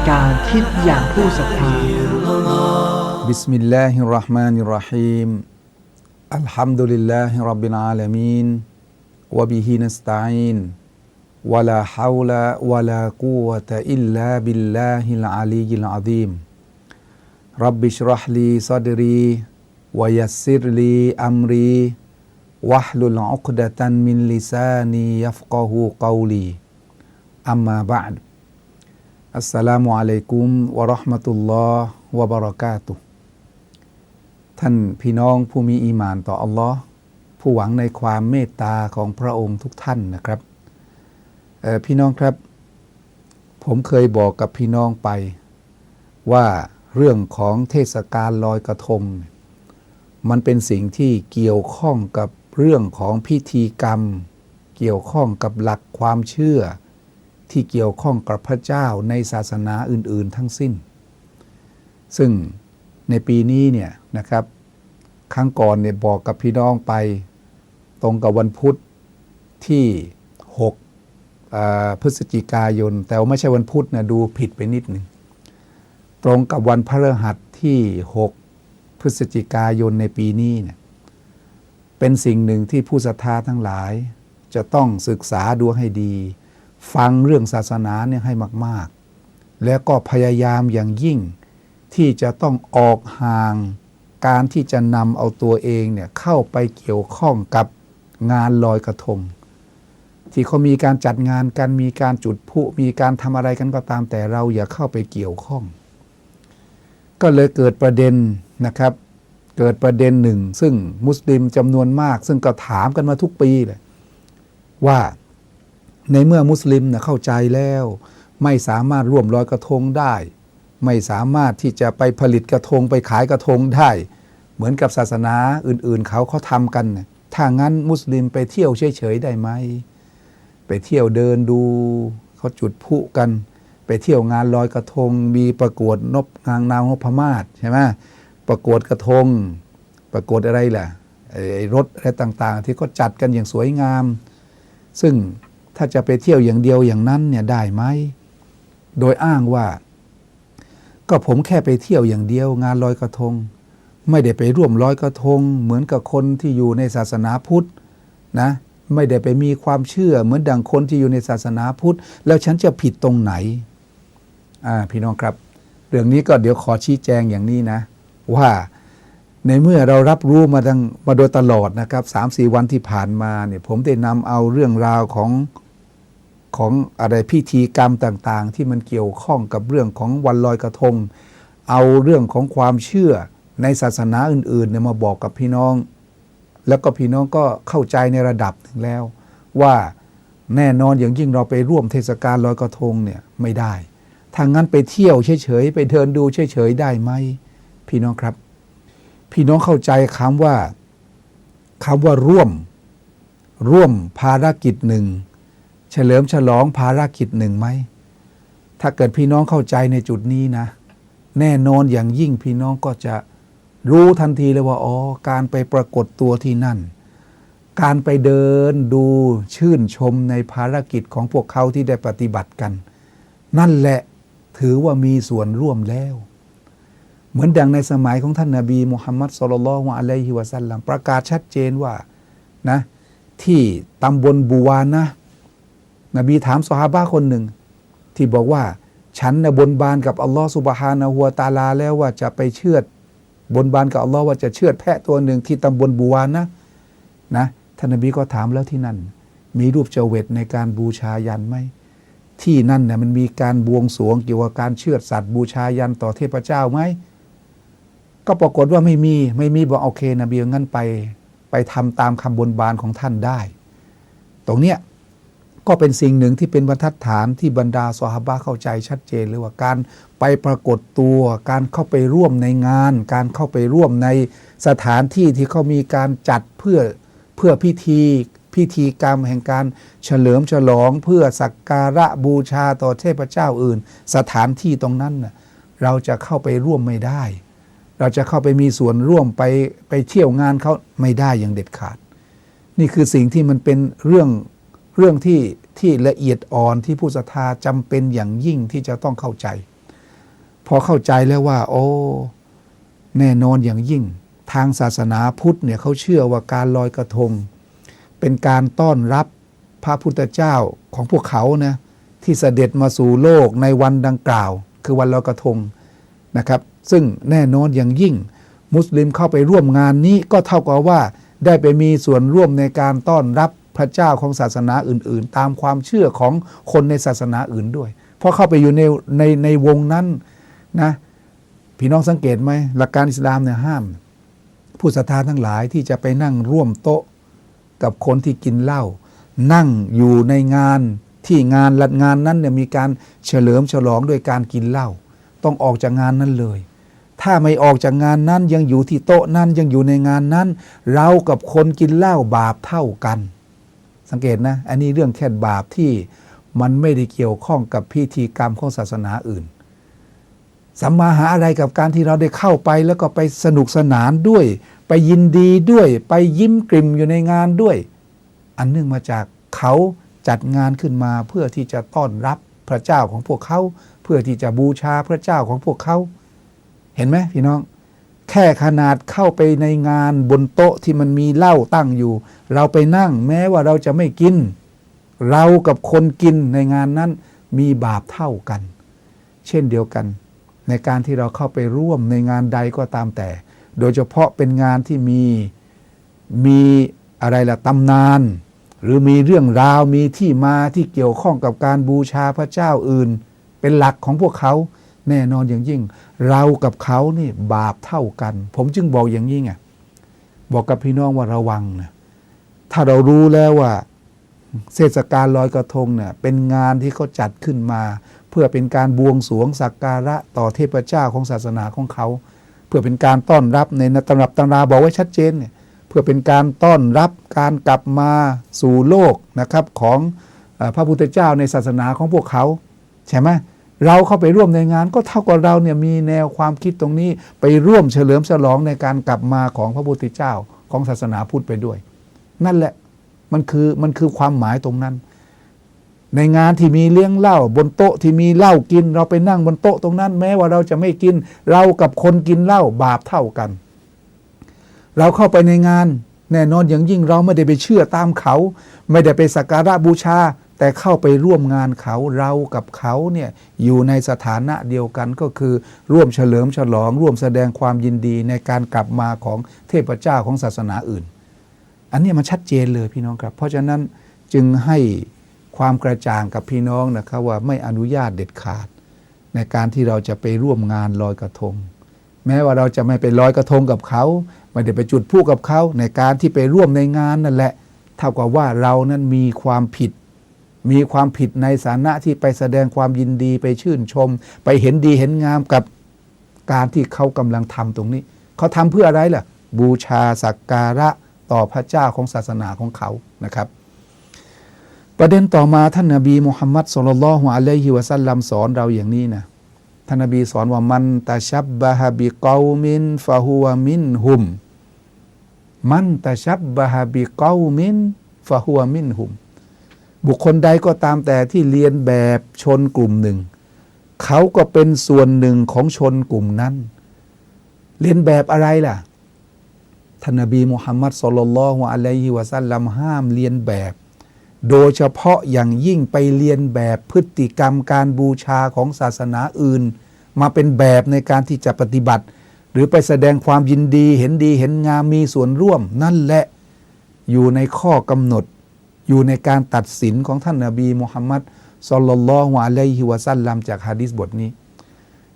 ายการคิดอย่างผู้ศรัทธา بسم الله الرحمن الرحيم الحمد لله رب العالمين وبه نستعين ولا حول ولا قوة إلا بالله العلي العظيم رب اشرح لي صدري ويسر لي أمري واحلل عقدة من لساني يفقه قولي أما بعد อัสสลามุอะลัยกุมวะราะห์มะตุลลอฮ์วะบะเราะกาตุท่านพี่น้องผู้มีอีมานต่ออัลลอฮ์ผู้หวังในความเมตตาของพระองค์ทุกท่านนะครับพี่น้องครับ ผมเคยบอกกับพี่น้องไป ว่าเรื่องของเทศกาลลอยกระทง มันเป็นสิ่งที่เกี่ยวข้องกับเรื่องของพิธีกรรม เกี่ยวข้องกับหลักความเชื่อ ที่เกี่ยวข้องกับพระเจ้าในศาสนาอื่น ๆ ทั้งสิ้น ซึ่งในปีนี้เนี่ยนะครับครั้งก่อนเนี่ยบอกกับพี่น้องไปตรงกับวันพุธที่ 6 พฤศจิกายน แต่ไม่ใช่วันพุธนะดูผิดไปนิดหนึ่งตรงกับวันพฤหัสที่ 6 พฤศจิกายนในปีนี้เนี่ยเป็นสิ่งหนึ่งที่ผู้ศรัทธาทั้งหลาย จะต้องศึกษาดูให้ดี ฟังเรื่องศาสนาเนี่ยให้มาก ๆ แล้วก็พยายามอย่างยิ่ง ที่จะต้องออกห่าง การที่จะนำเอาตัวเองเนี่ยเข้าไปเกี่ยวข้องกับงานลอยกระทง ที่เขามีการจัดงานกันมีการจุดพลุมีการทำอะไรกันก็ตาม แต่เราอย่าเข้าไปเกี่ยวข้อง ก็เลยเกิดประเด็นนะครับเกิดประเด็นหนึ่ง ซึ่งมุสลิมจำนวนมาก ซึ่งก็ถามกันมาทุกปีเลยว่า ในเมื่อมุสลิมเนี่ยเข้าใจแล้ว ไม่สามารถร่วมลอยกระทงได้ ไม่สามารถที่จะไปผลิตกระทงไปขายกระทงได้ เหมือนกับศาสนาอื่นๆ เขาเขาทำกันถ้างั้นมุสลิมไปเที่ยวเฉยๆได้ไหมไปเที่ยวเดินดูเขาจุดพุกัน ไปเที่ยวงานลอยกระทง มีประกวดนบนางนางนพมาศใช่ไหมประกวดกระทง ประกวดอะไรล่ะไอ้รถอะไรต่างๆ ที่เขาจัดกันอย่างสวยงาม ซึ่ง ถ้าจะไปเที่ยวอย่างเดียวอย่างนั้นเนี่ยได้ไหม โดยอ้างว่า ก็ผมแค่ไปเที่ยวอย่างเดียวงานลอยกระทง ไม่ได้ไปร่วมลอยกระทง เหมือนกับคนที่อยู่ในศาสนาพุทธนะ ไม่ได้ไปมีความเชื่อเหมือนดังคนที่อยู่ในศาสนาพุทธ แล้วฉันจะผิดตรงไหน อ่าพี่น้องครับ เรื่องนี้ก็เดี๋ยวขอชี้แจงอย่างนี้นะ ว่าในเมื่อเรารับรู้มาดังมาโดยตลอดนะครับสามสี่วันที่ผ่านมาเนี่ยผมได้นำเอาเรื่องราวของ ของอะไรพิธีกรรมต่างๆ ที่มันเกี่ยวข้องกับเรื่องของวันลอยกระทง เอาเรื่องของความเชื่อในศาสนาอื่นๆเนี่ยมาบอกกับพี่น้อง แล้วก็พี่น้องก็เข้าใจในระดับหนึ่งแล้ว ว่าแน่นอนอย่างยิ่งเราไปร่วมเทศกาลลอยกระทงเนี่ยไม่ได้ทางนั้นไปเที่ยวเฉยๆไปเดินดูเฉยๆได้ไหมพี่น้องครับ พี่น้องเข้าใจคำว่าคำว่าร่วม ร่วมภารกิจหนึ่ง เฉลิมฉลองภารกิจหนึ่งไหม ถ้าเกิดพี่น้องเข้าใจในจุดนี้นะ แน่นอนอย่างยิ่งพี่น้องก็จะรู้ทันทีเลยว่าอ๋อการไปปรากฏตัวที่นั่น การไปเดินดูชื่นชมในภารกิจของพวกเขาที่ได้ปฏิบัติกัน นั่นแหละถือว่ามีส่วนร่วมแล้ว เหมือนดังในสมัยของท่านนาบีมุฮัมมัดสุลลัลฮวอะลัยฮิวะสัลลัมประกาศชัดเจนว่านะที่ตำบลบูวานะ นบีถามสหาบะคนหนึ่ง ที่บอกว่า ฉันนะบนบานกับอัลลอฮ์สุบฮานะฮัวตาลาแล้วว่าจะไปเชือด บนบานกับอัลลอฮ์ว่าจะเชือดแพะตัวหนึ่งที่ตำบลบูวานะนะท่านนบีก็ถามแล้วที่นั่น มีรูปเจเวตในการบูชายันไหมที่นั่นเนี่ยมันมีการบวงสรวงเกี่ยวกับการเชือดสัตว์บูชายันต่อเทพเจ้าไหมก็ปรากฏว่าไม่มีไม่มีบอกโอเคนบีงั้นไป ไปทำตามคำบนบานของท่านได้ ตรงเนี้ย ก็เป็นสิ่งหนึ่งที่เป็นบรรทัดฐานที่บรรดาสหาบะเข้าใจชัดเจนเลยว่าการไปปรากฏตัว การเข้าไปร่วมในงาน การเข้าไปร่วมในสถานที่ที่เขามีการจัดเพื่อเพื่อพิธีพิธีกรรมแห่งการเฉลิมฉลองเพื่อสักการะบูชาต่อเทพเจ้าอื่น สถานที่ตรงนั้นเราจะเข้าไปร่วมไม่ได้ เราจะเข้าไปมีส่วนร่วมไปไปเที่ยวงานเขาไม่ได้อย่างเด็ดขาด นี่คือสิ่งที่มันเป็นเรื่อง เรื่องที่ที่ละเอียดอ่อนที่ผู้ศรัทธาจำเป็นอย่างยิ่งที่จะต้องเข้าใจ พอเข้าใจแล้วว่า โอ้ แน่นอนอย่างยิ่ง ทางศาสนาพุทธเนี่ยเขาเชื่อว่าการลอยกระทง เป็นการต้อนรับพระพุทธเจ้าของพวกเขานะที่เสด็จมาสู่โลกในวันดังกล่าว คือวันลอยกระทงนะครับ ซึ่งแน่นอนอย่างยิ่ง มุสลิมเข้าไปร่วมงานนี้ก็เท่ากับว่าได้ไปมีส่วนร่วมในการต้อนรับ พระเจ้าของศาสนาอื่น ๆ ตามความเชื่อของคนในศาสนาอื่นด้วยเพราะเข้าไปอยู่ในในในวงนั้นนะพี่น้องสังเกตไหมหลักการอิสลามเนี่ยห้าม ผู้ศรัทธาทั้งหลายที่จะไปนั่งร่วมโต๊ะกับคนที่กินเหล้านั่งอยู่ในงานที่งานลัดงานนั้นเนี่ยมีการเฉลิมฉลองด้วยการกินเหล้าต้องออกจากงานนั้นเลย ถ้าไม่ออกจากงานนั้นยังอยู่ที่โต๊ะนั้นยังอยู่ในงานนั้น เรากับคนกินเหล้าบาปเท่ากัน สังเกตนะ อันนี้เรื่องแค่บาปที่มันไม่ได้เกี่ยวข้องกับพิธีกรรมของศาสนาอื่น สัมมาหาอะไรกับการที่เราได้เข้าไปแล้วก็ไปสนุกสนานด้วย ไปยินดีด้วย ไปยิ้มกลิ่มอยู่ในงานด้วย อันเนื่องมาจากเขาจัดงานขึ้นมาเพื่อที่จะต้อนรับพระเจ้าของพวกเขา เพื่อที่จะบูชาพระเจ้าของพวกเขา เห็นไหมพี่น้อง แค่ขนาดเข้าไปในงานบนโต๊ะที่มันมีเหล้าตั้งอยู่ เราไปนั่งแม้ว่าเราจะไม่กิน เรากับคนกินในงานนั้นมีบาปเท่ากัน เช่นเดียวกัน ในการที่เราเข้าไปร่วมในงานใดก็ตามแต่ โดยเฉพาะเป็นงานที่มีมีอะไรล่ะตำนาน หรือมีเรื่องราวมีที่มาที่เกี่ยวข้องกับการบูชาพระเจ้าอื่น เป็นหลักของพวกเขา แน่นอนอย่างยิ่ง เรากับเขานี่บาปเท่ากัน ผมจึงบอกอย่างยิ่งอะบอกกับพี่น้องว่าระวังนะถ้าเรารู้แล้วว่าเทศกาลลอยกระทงเนี่ยเป็นงานที่เขาจัดขึ้นมา เพื่อเป็นการบวงสรวงสักการะต่อเทพเจ้าของศาสนาของเขา เพื่อเป็นการต้อนรับในตำรับตำราบอกไว้ชัดเจนเนี่ยเพื่อเป็นการต้อนรับการกลับมาสู่โลกนะครับของพระพุทธเจ้าในศาสนาของพวกเขา ใช่ไหม เราเข้าไปร่วมในงานก็เท่ากับเราเนี่ยมีแนวความคิดตรงนี้ไปร่วมเฉลิมฉลองในการกลับมาของพระพุทธเจ้าของศาสนาพุทธไปด้วย นั่นแหละมันคือมันคือความหมายตรงนั้น ในงานที่มีเลี้ยงเหล้าบนโต๊ะที่มีเหล้ากิน เราไปนั่งบนโต๊ะตรงนั้น แม้ว่าเราจะไม่กิน เรากับคนกินเหล้าบาปเท่ากัน เราเข้าไปในงานแน่นอนอย่างยิ่งเราไม่ได้ไปเชื่อตามเขา ไม่ได้ไปสักการะบูชา แต่เข้าไปร่วมงานเขาเรากับเขาเนี่ยอยู่ในสถานะเดียวกันก็คือร่วมเฉลิมฉลอง ร่วมแสดงความยินดีในการกลับมาของเทพเจ้าของศาสนาอื่น อันนี้มันชัดเจนเลยพี่น้องครับ เพราะฉะนั้นจึงให้ความกระจ่างกับพี่น้องนะครับว่าไม่อนุญาตเด็ดขาด ในการที่เราจะไปร่วมงานลอยกระทง แม้ว่าเราจะไม่ไปลอยกระทงกับเขาไม่ได้ไปจุดพลุกับเขาในการที่ไปร่วมในงานนั่นแหละเท่ากับว่าเรานั้นมีความผิด มีความผิดในฐานะที่ไปแสดงความยินดีไปชื่นชม ไปเห็นดีเห็นงามกับการที่เขากำลังทำตรงนี้ เขาทำเพื่ออะไรล่ะ บูชาสักการะต่อพระเจ้าของศาสนาของเขานะครับ ประเด็นต่อมาท่านนบีมุฮัมมัดสุลลัลฮุอะลัยฮิวะสัลลัมสอนเราอย่างนี้นะท่านนบีสอนว่ามันตะชับบะฮบิกอมินฟะฮุวมินฮุม มันตะชับบะฮบิกอมินฟะฮุวมินฮุม บุคคลใดก็ตามแต่ที่เรียนแบบชนกลุ่มหนึ่ง เขาก็เป็นส่วนหนึ่งของชนกลุ่มนั้น เรียนแบบอะไรล่ะท่านนบีมุฮัมมัดสุลลัลลอฮุอะลัยฮิวะสัลลัมห้ามเรียนแบบ โดยเฉพาะอย่างยิ่งไปเรียนแบบพฤติกรรมการบูชาของศาสนาอื่น มาเป็นแบบในการที่จะปฏิบัติ หรือไปแสดงความยินดีเห็นดีเห็นงามมีส่วนร่วม นั่นแหละอยู่ในข้อกำหนด อยู่ในการตัดสินของท่านนาบีมุฮัมมัดสุลลัลลอฮุอะลัยฮิวะสัลลัมจากฮะดิษบทนี้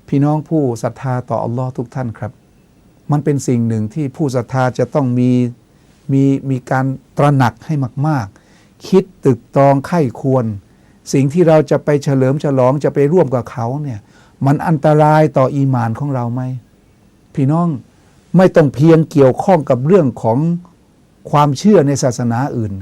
พี่น้องผู้ศรัทธาต่ออัลลอฮ์ทุกท่านครับ มันเป็นสิ่งหนึ่งที่ผู้ศรัทธาจะต้องมีมีมีการตระหนักให้มาก ๆ คิดตึกตรองไข้ควร สิ่งที่เราจะไปเฉลิมฉลองจะไปร่วมกับเขาเนี่ยมันอันตรายต่ออีหมานของเราไหมพี่น้องไม่ต้องเพียงเกี่ยวข้องกับเรื่องของความเชื่อในศาสนาอื่น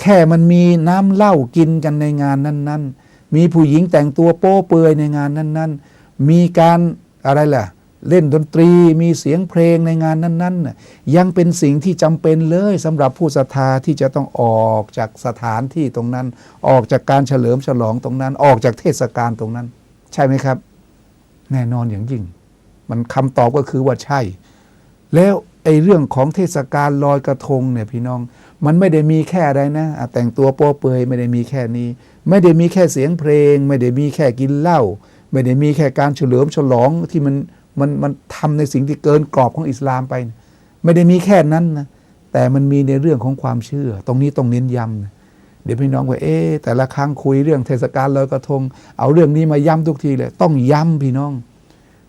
แค่มันมีน้ำเหล้ากินกันในงานนั้น ๆ มีผู้หญิงแต่งตัวโป๊เปลือยในงานนั้นๆ มีการอะไรล่ะ เล่นดนตรีมีเสียงเพลงในงานนั้นๆน่ะยังเป็นสิ่งที่จำเป็นเลยสำหรับผู้ศรัทธาที่จะต้องออกจากสถานที่ตรงนั้น ออกจากการเฉลิมฉลองตรงนั้น ออกจากเทศกาลตรงนั้น ใช่ไหมครับ แน่นอนอย่างยิ่ง มันคำตอบก็คือว่าใช่ แล้วไอ้เรื่องของเทศกาลลอยกระทงเนี่ยพี่น้อง มันไม่ได้มีแค่อะไรนะ แต่งตัวโป๊เปยไม่ได้มีแค่นี้ ไม่ได้มีแค่เสียงเพลง ไม่ได้มีแค่กินเหล้าไม่ได้มีแค่การเฉลิมฉลองที่มันมันมันทำในสิ่งที่เกินกรอบของอิสลามไป ไม่ได้มีแค่นั้นนะแต่มันมีในเรื่องของความเชื่อ ตรงนี้ต้องเน้นย้ำนะเดี๋ยวพี่น้องว่าเอ๊แต่ละครั้งคุยเรื่องเทศกาลลอยกระทง เอาเรื่องนี้มาย้ำทุกทีเลยต้องย้ำพี่น้อง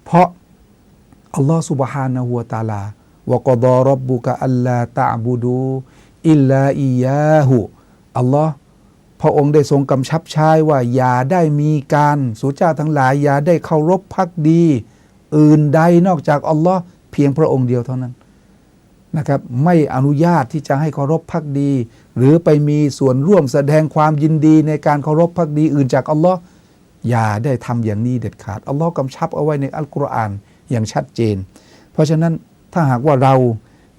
เพราะอัลลอฮฺสุบฮานะฮัวตาลาวกดารบบุกะอัลลาตะบูดู อิลลาอียาหุอัลลอฮ์พระองค์ได้ทรงกำชับใช้ว่าอย่าได้มีการสูเจ้าทั้งหลายอย่าได้เคารพพักดี อื่นใดนอกจากอัลลอฮ์เพียงพระองค์เดียวเท่านั้นนะครับไม่อนุญาตที่จะให้เคารพพักดี หรือไปมีส่วนร่วมแสดงความยินดีในการเคารพพักดีอื่นจากอัลลอฮ์อย่าได้ทำอย่างนี้เด็ดขาดอัลลอฮ์กำชับเอาไว้ในอัลกุรอานอย่างชัดเจน เพราะฉะนั้นถ้าหากว่าเรา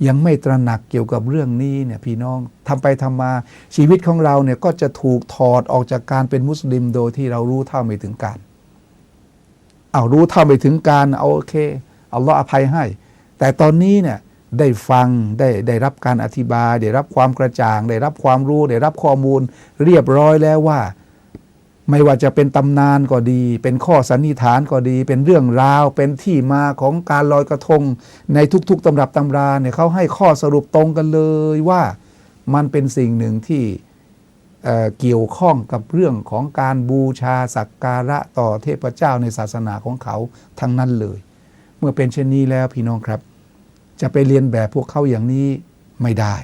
ยังไม่ตระหนักเกี่ยวกับเรื่องนี้เนี่ยพี่น้องทำไปทำมาชีวิตของเราเนี่ยก็จะถูกถอดออกจากการเป็นมุสลิมโดยที่เรารู้เท่าไม่ถึงการเอารู้เท่าไม่ถึงการเอาโอเคอัลลอฮ์อภัยให้ แต่ตอนนี้เนี่ยได้ฟังได้ได้รับการอธิบาย ได้รับความกระจ่าง ได้รับความรู้ ได้รับข้อมูล เรียบร้อยแล้วว่า ไม่ว่าจะเป็นตำนานก็ดี เป็นข้อสันนิษฐานก็ดี เป็นเรื่องราว เป็นที่มาของการลอยกระทง ในทุกๆตำรับตำราเนี่ยเขาให้ข้อสรุปตรงกันเลยว่ามันเป็นสิ่งหนึ่งที่เเกี่ยวข้องกับเรื่องของการบูชาสักการะต่อเทพเจ้าในศาสนาของเขาทั้งนั้นเลย เมื่อเป็นเช่นนี้แล้วพี่น้องครับ จะไปเรียนแบบพวกเขาอย่างนี้ไม่ได้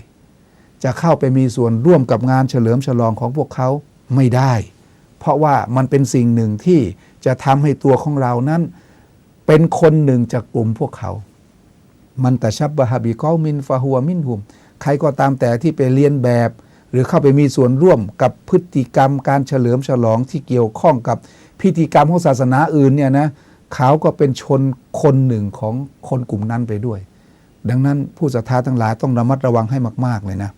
จะเข้าไปมีส่วนร่วมกับงานเฉลิมฉลองของพวกเขาไม่ได้ เพราะว่ามันเป็นสิ่งหนึ่งที่จะทำให้ตัวของเรานั้น เป็นคนหนึ่งจากกลุ่มพวกเขา มันแต่ชับบะฮบิกอมินฟาฮัวมินหุม ใครก็ตามแต่ที่ไปเรียนแบบ หรือเข้าไปมีส่วนร่วมกับพฤติกรรมการเฉลิมฉลองที่เกี่ยวข้องกับพิธีกรรมของศาสนาอื่นเนี่ยนะเขาก็เป็นชนคนหนึ่งของคนกลุ่มนั้นไปด้วย ดังนั้นผู้ศรัทธาทั้งหลายต้องระมัดระวังให้มาก ๆ เลยนะ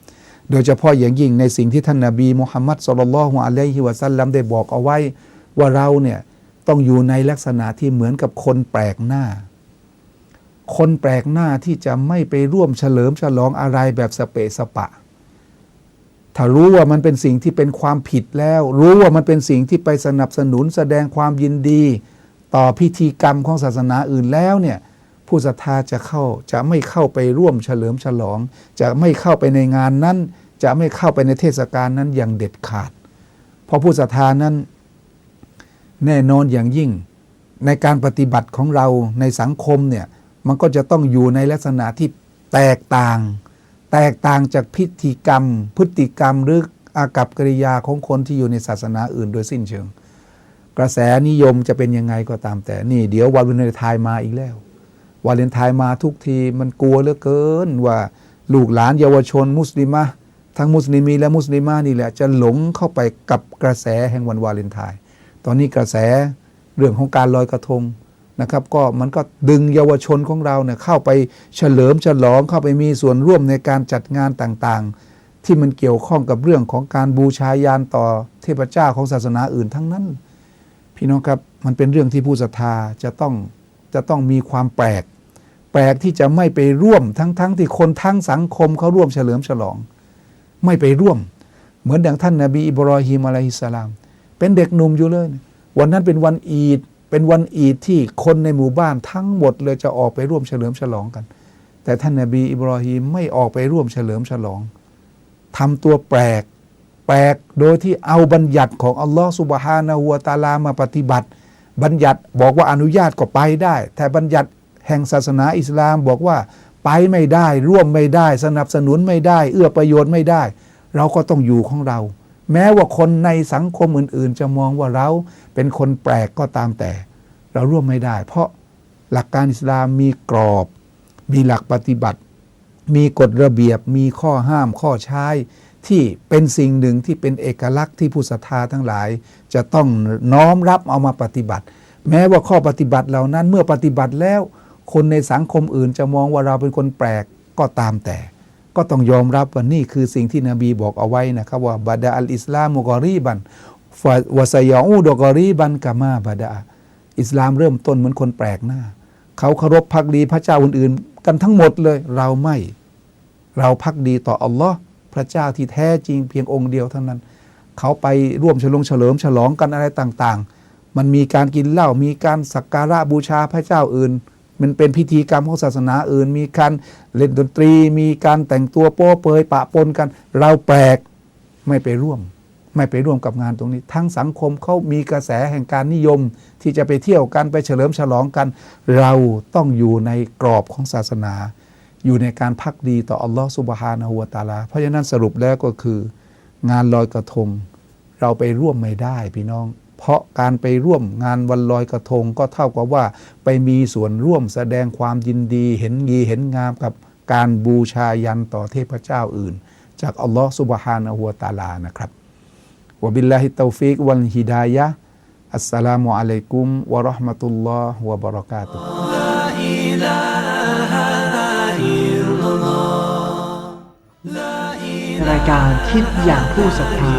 โดยเฉพาะอย่างยิ่งในสิ่งที่ท่านนาบีมุฮัมมัดสุลลัลฮุอะลัยฮิวะซัลลัมได้บอกเอาไว้ว่าเราเนี่ยต้องอยู่ในลักษณะที่เหมือนกับคนแปลกหน้า คนแปลกหน้าที่จะไม่ไปร่วมเฉลิมฉลองอะไรแบบสเปสปะ ถ้ารู้ว่ามันเป็นสิ่งที่เป็นความผิดแล้ว รู้ว่ามันเป็นสิ่งที่ไปสนับสนุนแสดงความยินดี ต่อพิธีกรรมของศาสนาอื่นแล้วเนี่ย ผู้ศรัทธาจะเข้าจะไม่เข้าไปร่วมเฉลิมฉลอง จะไม่เข้าไปในงานนั้น จะไม่เข้าไปในเทศกาลนั้นอย่างเด็ดขาด เพราะผู้ศรัทธานั้น แน่นอนอย่างยิ่ง ในการปฏิบัติของเราในสังคมเนี่ยมันก็จะต้องอยู่ในลักษณะที่แตกต่าง แตกต่างจากพิธีกรรม พฤติกรรมหรืออากับกิริยาของคนที่อยู่ในศาสนาอื่นโดยสิ้นเชิง กระแสนิยมจะเป็นยังไงก็ตามแต่นี่ เดี๋ยววันวาเลนไทน์มาอีกแล้ว วาเลนไทน์มาทุกทีมันกลัวเหลือเกินว่าลูกหลานเยาวชนมุสลิมะทั้งมุสลิมีและมุสลิมานี่แหละจะหลงเข้าไปกับกระแสแห่งวันวาเลนไทน์ตอนนี้กระแสเรื่องของการลอยกระทงนะครับก็มันก็ดึงเยาวชนของเราเนี่ยเข้าไปเฉลิมฉลองเข้าไปมีส่วนร่วมในการจัดงานต่างๆ ที่มันเกี่ยวข้องกับเรื่องของการบูชายานต่อเทพเจ้าของศาสนาอื่นทั้งนั้น พี่น้องครับมันเป็นเรื่องที่ผู้ศรัทธาจะต้อง จะต้องมีความแปลก แปลกที่จะไม่ไปร่วมทั้งๆทที่คนทั้งสังคมเขาร่วมเฉลิมฉลอง ไม่ไปร่วม เหมือนอย่างท่านนาบีอิบรอฮิมอะลัยฮิสลาม เป็นเด็กหนุ่มอยู่เลย วันนั้นเป็นวันอีด เป็นวันอีดที่คนในหมู่บ้านทั้งหมดเลยจะออกไปร่วมเฉลิมฉลองกัน แต่ท่านนาบีอิบรอฮิมไม่ออกไปร่วมเฉลิมฉลองทำตัวแปลกแปลกโดยที่เอาบัญญัติของอัลลอฮ์สุบฮานะฮูวะตาลามาปฏิบัติ บัญญัติบอกว่าอนุญาตก็ไปได้ แต่บัญญัติแห่งศาสนาอิสลามบอกว่าไปไม่ได้ ร่วมไม่ได้ สนับสนุนไม่ได้ เอื้อประโยชน์ไม่ได้ เราก็ต้องอยู่ของเรา แม้ว่าคนในสังคมอื่น ๆ จะมองว่าเราเป็นคนแปลกก็ตามแต่ เราร่วมไม่ได้ เพราะหลักการอิสลามมีกรอบ มีหลักปฏิบัติ มีกฎระเบียบ มีข้อห้ามข้อใช้ ที่เป็นสิ่งหนึ่งที่เป็นเอกลักษณ์ที่ผู้ศรัทธาทั้งหลาย จะต้องน้อมรับเอามาปฏิบัติ แม้ว่าข้อปฏิบัติเหล่านั้นเมื่อปฏิบัติแล้ว คนในสังคมอื่นจะมองว่าเราเป็นคนแปลกก็ตามแต่ ก็ต้องยอมรับว่านี่คือสิ่งที่นบีบอกเอาไว้นะครับว่าบาดาอัลอิสลามุกอรีบันวะซยาอูดกอรีบันกามาบาดาอิสลามเริ่มต้นเหมือนคนแปลกหน้า เขาเคารพพักดีพระเจ้าอื่นๆ กันทั้งหมดเลย เราไม่ เราพักดีต่ออัลลอฮ์ พระเจ้าที่แท้จริงเพียงองค์เดียวเท่านั้น เขาไปร่วมฉลองเฉลิมฉลองกันอะไรต่างๆ มันมีการกินเหล้ามีการสักการะบูชาพระเจ้าอื่น มันเป็นพิธีกรรมของศาสนาอื่น มีการเล่นดนตรี มีการแต่งตัวโป๊เปยปะปนกัน เราแปลกไม่ไปร่วม ไม่ไปร่วมกับงานตรงนี้ ทั้งสังคมเขามีกระแสแห่งการนิยม ที่จะไปเที่ยวกันไปเฉลิมฉลองกัน เราต้องอยู่ในกรอบของศาสนา อยู่ในการพักดีต่ออัลลอฮฺสุบฮานะฮูวตาลา เพราะฉะนั้นสรุปแล้วก็คือ งานลอยกระทง เราไปร่วมไม่ได้พี่น้อง เพราะการไปร่วมงานวันลอยกระทงก็เท่ากับว่าไปมีส่วนร่วมแสดงความยินดี เห็นดีเห็นงามกับการบูชายันต่อเทพเจ้าอื่น จากอัลลอฮฺสุบฮานะฮูวตาลานะครับวบิลลาฮิตตฟิกวัลฮิดายะอัสสลามุอะลัยกุมวะราะห์มะตุลลอฮ์วะบะเราะกาตุฮ์ รายการคิดอย่างผู้ศรัทธา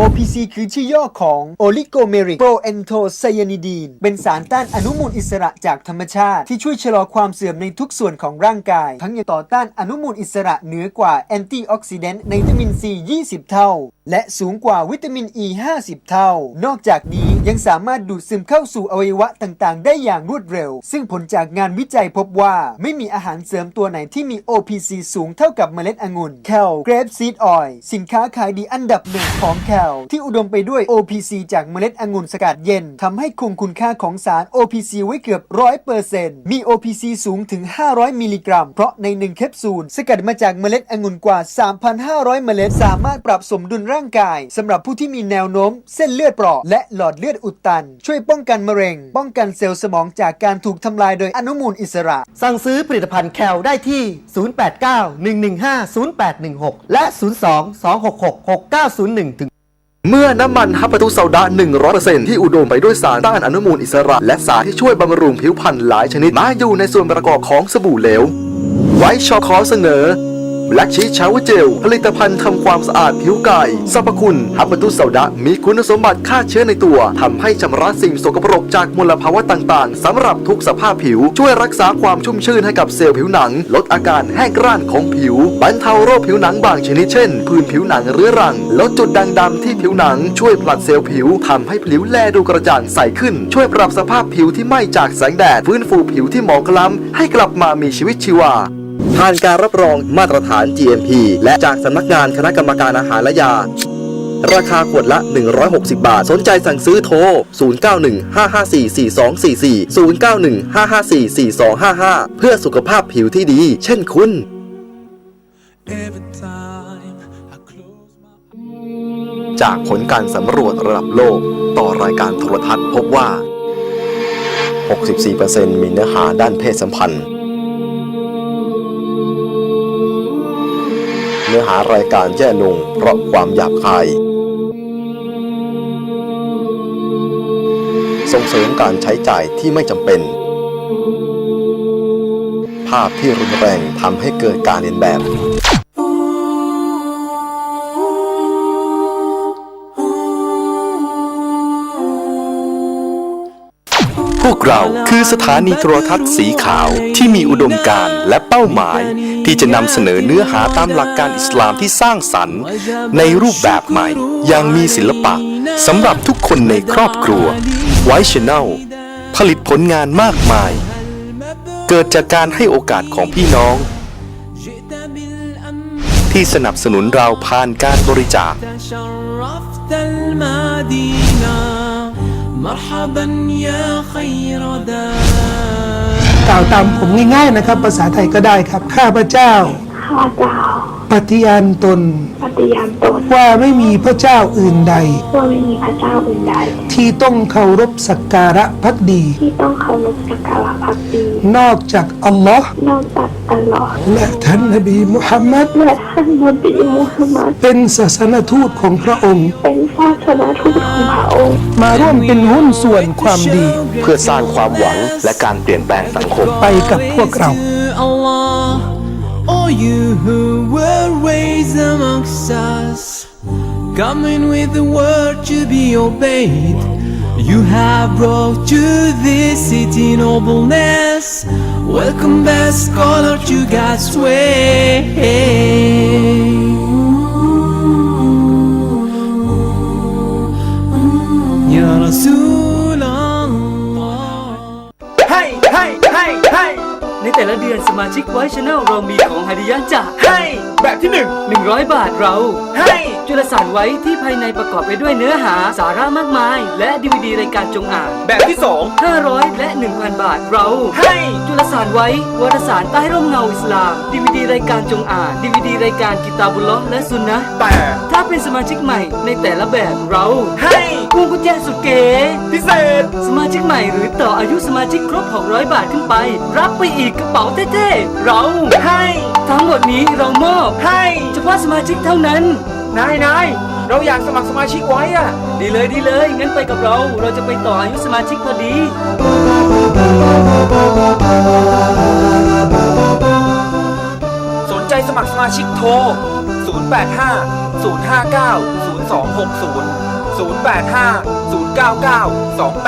OPC คือชื่อย่อของ Oligomeric Proanthocyanidine เป็นสารต้านอนุมูลอิสระจากธรรมชาติที่ช่วยชะลอความเสื่อมในทุกส่วนของร่างกาย ทั้งยังต่อต้านอนุมูลอิสระเหนือกว่าแอนตี้ออกซิแดนต์ในวิตามินซี 20 เท่า และสูงกว่าวิตามิน E 50 เท่า นอกจากนี้ยังสามารถดูดซึมเข้าสู่อวัยวะต่างๆ ได้อย่างรวดเร็ว ซึ่งผลจากงานวิจัยพบว่าไม่มีอาหารเสริมตัวไหนที่มี OPC สูงเท่ากับเมล็ดองุ่น c a l Grape Seed Oil สินค้าขายดีอันดับหนึ่งของ c a l ที่อุดมไปด้วย OPC จากเมล็ดองุ่นสกัดเย็นทำให้คงคุณค่าของสาร OPC ไว้เกือบร้อยเปอร์เซ็นต์มี OPC สูงถึง 500 มิลลิกรัม เพราะในหนึ่งแคปซูล สกัดมาจากเมล็ดองุ่นกว่า 3,500 เมล็ด สามารถปรับสมดุลร่างกายสำหรับผู้ที่มีแนวโน้ม เส้นเลือดเปราะและหลอดเลือดอุดตัน ช่วยป้องกันมะเร็ง ป้องกันเซลล์สมองจากการถูกทำลายโดยอนุมูลอิสระ สั่งซื้อผลิตภัณฑ์แคลได้ที่ 089-115-0816 และ 02-266-6901ถึงเมื่อน้ำมันฮับปะตุเซาดะ 100%ที่อุดมไปด้วยสารต้านอนุมูลอิสระ และสารที่ช่วยบำรุงผิวพรรณหลายชนิด มาอยู่ในส่วนประกอบของสบู่เหลว ไว้ชอคอเสนอ แบล็กชีสชาวเจล ผลิตภัณฑ์ทำความสะอาดผิวกายสรรพคุณฮับปะตุเซาดะมีคุณสมบัติฆ่าเชื้อในตัวทำให้ชำระสิ่งสกปรกจากมลภาวะต่างๆสำหรับทุกสภาพผิว ช่วยรักษาความชุ่มชื่นให้กับเซลล์ผิวหนัง ลดอาการแห้งกร้านของผิวบรรเทาโรคผิวหนังบางชนิดเช่นผื่นผิวหนังเรื้อรังลดจุดด่างดำที่ผิวหนัง ช่วยผลัดเซลล์ผิวทำให้ผิวแลดูกระจ่างใสขึ้น ช่วยปรับสภาพผิวที่ไหม้จากแสงแดดฟื้นฟูผิวที่หมองคล้ำให้กลับมามีชีวิตชีวา ผ่านการรับรองมาตรฐาน GMP และจากสำนักงานคณะกรรมการอาหารและยา ราคาขวดละ 160 บาท สนใจสั่งซื้อโทร 0915544244 0915544255 เพื่อสุขภาพผิวที่ดี เช่นคุณ Every time I close my จากผลการสำรวจระดับโลกต่อรายการโทรทัศน์พบว่า 64%มีเนื้อหาด้านเพศสัมพันธ์ เนื้อหารายการแย่ลงเพราะความหยาบคาย ส่งเสริมการใช้จ่ายที่ไม่จำเป็น ภาพที่รุนแรงทำให้เกิดการเลียนแบบ พวกเราคือสถานีโทรทัศน์สีขาวที่มีอุดมการณ์และเป้าหมาย ที่จะนำเสนอเนื้อหาตามหลักการอิสลามที่สร้างสรรค์ ในรูปแบบใหม่ อย่างมีศิลปะสำหรับทุกคนในครอบครัวไวช์แนลผลิตผลงานมากมาย เกิดจากการให้โอกาสของพี่น้อง ที่สนับสนุนเราผ่านการบริจาค مرحبا يا خير دار กล่าวตามผมง่ายๆนะครับ ภาษาไทยก็ได้ครับ ข้าพเจ้า ข้าเจ้า ปฏิญาณตน ปฏิญาณตน ว่าไม่มีพระเจ้าอื่นใด ว่าไม่มีพระเจ้าอื่นใด ที่ต้องเคารพสักการะพักดี ที่ต้องเคารพสักการะภักดี นอกจากอัลลอฮ์นอกจากอัลลอฮ์และท่านนบีมุฮัมมัดและท่านนบีมุฮัมมัด เป็นศาสนทูตของพระองค์ เป็นศาสนาทูตของพระองค์ มาร่วมเป็นหุ้นส่วนความดี เพื่อสร้างความหวังและการเปลี่ยนแปลงสังคมไปกับพวกเรา to Allah Oh you who were raised amongst us Coming with the word to be obeyed You have brought to this city nobleness. Welcome back, scholar, to God's way. Ya Rasulallah. แต่ละเดือนสมาชิกไว้ช n แนลเรามีของฮาดิยะจากให้ แบบที่หนึ่ง100 บาทเรา ให้จุลสารไว้ที่ภายในประกอบไปด้วยเนื้อหาสาระมากมาย และดีวดีรายการจงอ่าน แบบที่สอง500 และ 1,000 บาทเรา ให้จุลสารไว้วารสารใต้ร่มเงาอิสลามดีวดีรายการจงอ่านดีวดีรายการกิตาบุลเลาะห์และซุนนะห์แต่ถ้าเป็นสมาชิกใหม่ในแต่ละแบบเราให้พวงกุญแจสุดเก๋พิเศษ สมาชิกใหม่หรือต่ออายุสมาชิกครบ 600 บาทขึ้นไป รับไปอีกกระเป๋าเท่ๆ เราให้ ทั้งหมดนี้เรามอบให้เฉพาะสมาชิกเท่านั้น นายนายเราอยากสมัครสมาชิกไว้อะดีเลยดีเลย งั้นไปกับเรา เราจะไปต่ออายุสมาชิกพอดี สนใจสมัครสมาชิกโทร 085 059 0260 08509928